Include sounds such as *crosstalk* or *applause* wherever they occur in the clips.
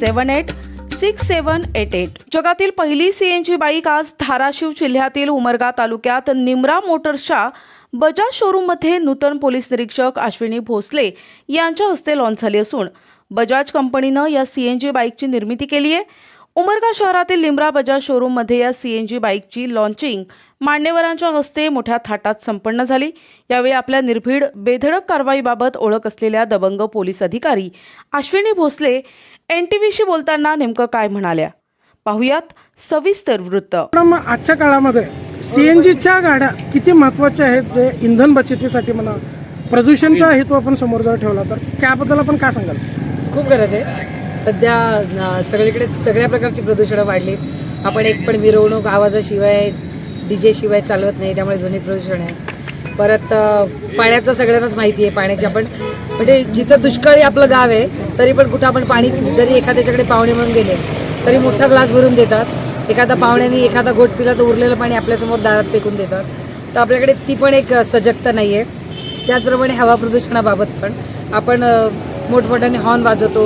seven eight six seven eight eight. जगातील पहिली C N G bike आज धाराशिव जिल्ह्यातील उमरगा तालुक्यात निमरा मोटर्सच्या बजाज शोरूममध्ये नूतन पोलीस निरीक्षक अश्विनी भोसले यांच्या हस्ते लॉन्च झाली असून बजाज कंपनीनं या सी एन जी बाईकची निर्मिती केली आहे. उमरगा शहरातील निमरा बजाज शोरूममध्ये या सी एन जी बाईकची लॉन्चिंग मान्यवरांच्या हस्ते मोठ्या थाटात संपन्न झाली. यावेळी आपल्या निर्भीड बेधडक कारवाईबाबत ओळख असलेल्या दबंग पोलीस अधिकारी अश्विनी भोसले एन टी व्हीशी बोलताना नेमकं काय म्हणाल्या? पाहुयात सविस्तर वृत्त. आजच्या काळामध्ये सी एन जीच्या गाड्या किती महत्त्वाच्या आहेत जे इंधन बचतीसाठी म्हणा प्रदूषणचा हेतू आपण समोर जर ठेवला तर त्याबद्दल आपण काय सांगाल? खूप गरज आहे. सध्या सगळीकडे सगळ्या प्रकारची प्रदूषणं वाढली. आपण एक पण मिरवणूक आवाजाशिवाय डी जे शिवाय चालवत नाही त्यामुळे ध्वनी प्रदूषण आहे. परत पाण्याचं सगळ्यांनाच माहिती आहे पाण्याची आपण. म्हणजे जिथं दुष्काळी आपलं गाव आहे तरी पण कुठं आपण पाणी जरी एखाद्याच्याकडे पाहुणे म्हणून गेले तरी मोठा ग्लास भरून देतात. एखादा पाहुण्याने एखादा गोट पिला तर उरलेलं पाणी आपल्यासमोर दारात फेकून देतात. तर आपल्याकडे ती पण एक सजगता नाही आहे त्याचप्रमाणे हवा प्रदूषणाबाबत पण. आपण मोठमोठ्याने हॉर्न वाजवतो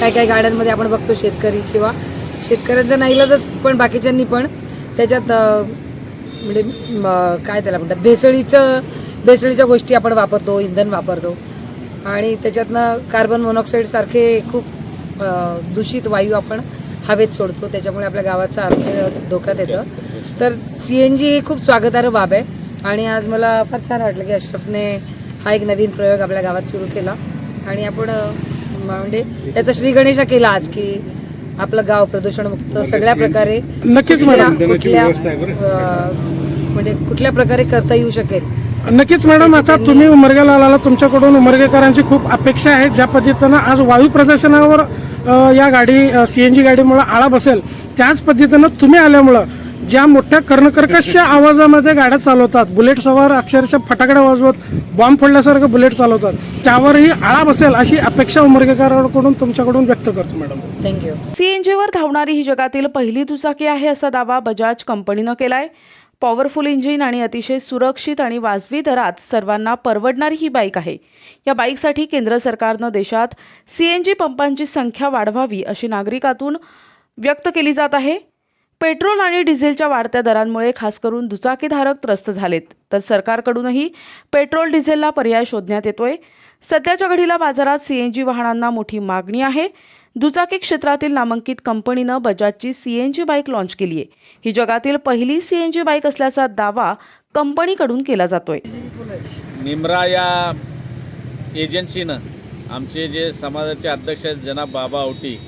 काय काय गाड्यांमध्ये आपण बघतो शेतकरी किंवा शेतकऱ्यांचा नाईलाजच पण बाकीच्यांनी पण. त्याच्यात म्हणजे काय त्याला म्हणतात भेसळीचं भेसळीच्या गोष्टी आपण वापरतो इंधन वापरतो. आणि त्याच्यातनं कार्बन मोनॉक्साईड सारखे खूप दूषित वायू आपण हवेत सोडतो. त्याच्यामुळे आपल्या गावाचं आरोग्य धोक्यात येतं. तर सी एन जी ही खूप स्वागतार्ह बाब आहे. आणि आज मला फार छान वाटलं की अशरफने हा एक नवीन प्रयोग आपल्या गावात सुरू केला. आणि आपण म्हणजे त्याचा श्री गणेशा केला आज की आपलं गाव प्रदूषणमुक्त सगळ्या प्रकारे नक्कीच मॅडम. कुठल्या म्हणजे कुठल्या प्रकारे करता येऊ शकेल? नक्कीच मॅडम. आता तुम्ही उमरग्याला आला तुमच्याकडून उमरगेकरांची खूप अपेक्षा आहे. ज्या पद्धतीनं आज वायू प्रदूषणावर या गाडी सी एन जी गाडीमुळे आळा बसेल त्याच पद्धतीनं तुम्ही आल्यामुळं ज्या मोठ्या कर्णकर्कश *laughs* आवाजामध्ये गाड्या चालवतात बुलेट सवार अक्षरशः फटाकड्या वाजवत बॉम्ब फोडल्यासारखं बुलेट चालवतात त्यावरही आळा बसेल अशी अपेक्षा उमरगेकरांकडून तुमच्याकडून व्यक्त करतो मॅडम थँक्यू सीएनजीवर धावणारी ही जगातील पहिली दुचाकी आहे असा दावा बजाज कंपनीनं केलाय. पॉवरफुल इंजिन आणि अतिशय सुरक्षित आणि वाजवी दरात सर्वांना परवडणारी ही बाईक आहे. या बाईकसाठी केंद्र सरकारनं देशात सीएनजी पंपांची संख्या वाढवावी अशी नागरिकातून व्यक्त केली जात आहे. पेट्रोल आणि डिझेलच्या वाढत्या दरांमुळे खास करून दुचाकीधारक त्रस्त झालेत. तर सरकारकडूनही पेट्रोल डिझेलला पर्याय शोधण्यात येतोय. सध्याच्या घडीला बाजारात सीएनजी वाहनांना मोठी मागणी आहे. दुचाकी क्षेत्रातील नामांकित कंपनीनं बजाजची सीएनजी बाईक लॉन्च केली आहे ही जगातील पहिली सीएनजी बाईक असल्याचा दावा कंपनीकडून केला जातोय. निमरा या एजन्सीनं आमचे जे समाजाचे अध्यक्ष आहेत जनाब बाबा औटी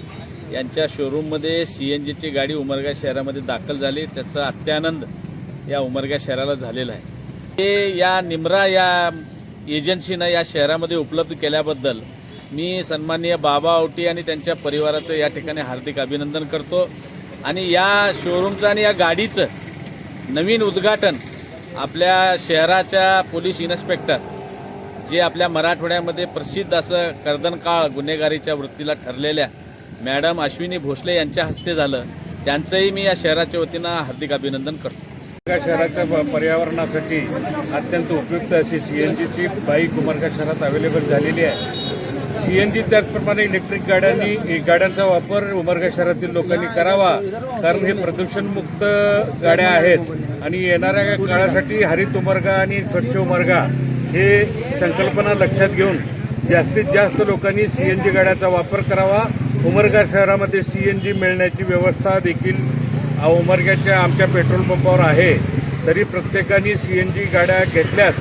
यांच्या शोरूममध्ये सी एन जीची गाडी उमरगा शहरामध्ये दाखल झाली. त्याचा अत्यानंद या उमरगा शहराला झालेला आहे. ते या निमरा या एजन्सीनं या शहरामध्ये उपलब्ध केल्याबद्दल मी सन्माननीय बाबा औटी आणि त्यांच्या परिवाराचं या ठिकाणी हार्दिक अभिनंदन करतो. आणि या शोरूमचं आणि या गाडीचं नवीन उद्घाटन आपल्या शहराच्या पोलीस इन्स्पेक्टर जे आपल्या मराठवाड्यामध्ये प्रसिद्ध असं कर्दनकाळ गुन्हेगारीच्या वृत्तीला ठरलेल्या मॅडम अश्विनी भोसले यांच्या हस्ते झालं. त्यांचंही मी या शहराच्या वतीनं हार्दिक अभिनंदन करतो. उमरगा शहराच्या पर्यावरणासाठी अत्यंत उपयुक्त अशी सी एन जीची बाईक उमरगा शहरात अवेलेबल झालेली आहे. सी एन जी त्याचप्रमाणे इलेक्ट्रिक गाड्यांनी गाड्यांचा वापर उमरगा शहरातील लोकांनी करावा कारण हे प्रदूषणमुक्त गाड्या आहेत आणि येणाऱ्या काळासाठी हरित उमरगा आणि स्वच्छ उमरगा हे संकल्पना लक्षात घेऊन जास्तीत जास्त लोकांनी सी एन जी गाड्याचा वापर करावा उमरगा शहरामध्ये सी एन जी मिळण्याची व्यवस्था देखील उमरग्याच्या आमच्या पेट्रोल पंपावर आहे. तरी प्रत्येकाने सी एन जी गाड्या घेतल्यास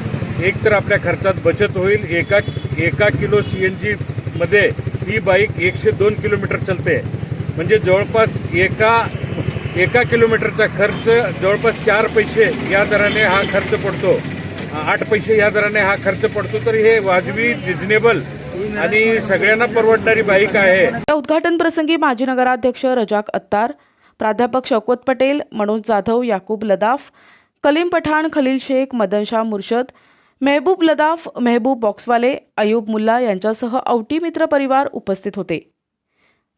एक तर आपल्या खर्चात बचत होईल. एका एका किलो सी एन जीमध्ये ही बाईक एकशे दोन किलोमीटर चालते. म्हणजे जवळपास एका एका किलोमीटरचा खर्च जवळपास चार पैसे या दराने हा खर्च पडतो. आठ पैसे या दराने हा खर्च पडतो. तर हे वाजवी रिजनेबल आणि सगळ्यांना परवडणारी बाईक आहे. या उद्घाटन प्रसंगी माजी नगराध्यक्ष रजाक अत्तार प्राध्यापक शौकत पटेल मनोज जाधव याकूब लदाफ कलीम पठाण खलील शेख मदनशाह मुर्शद मेहबूब लदाफ मेहबूब बॉक्सवाले अयूब मुल्ला यांच्यासह औटी मित्र परिवार उपस्थित होते.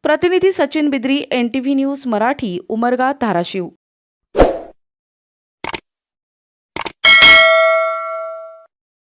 प्रतिनिधी Sachin Bidri N T V news Marathi Umarga Dharashiv.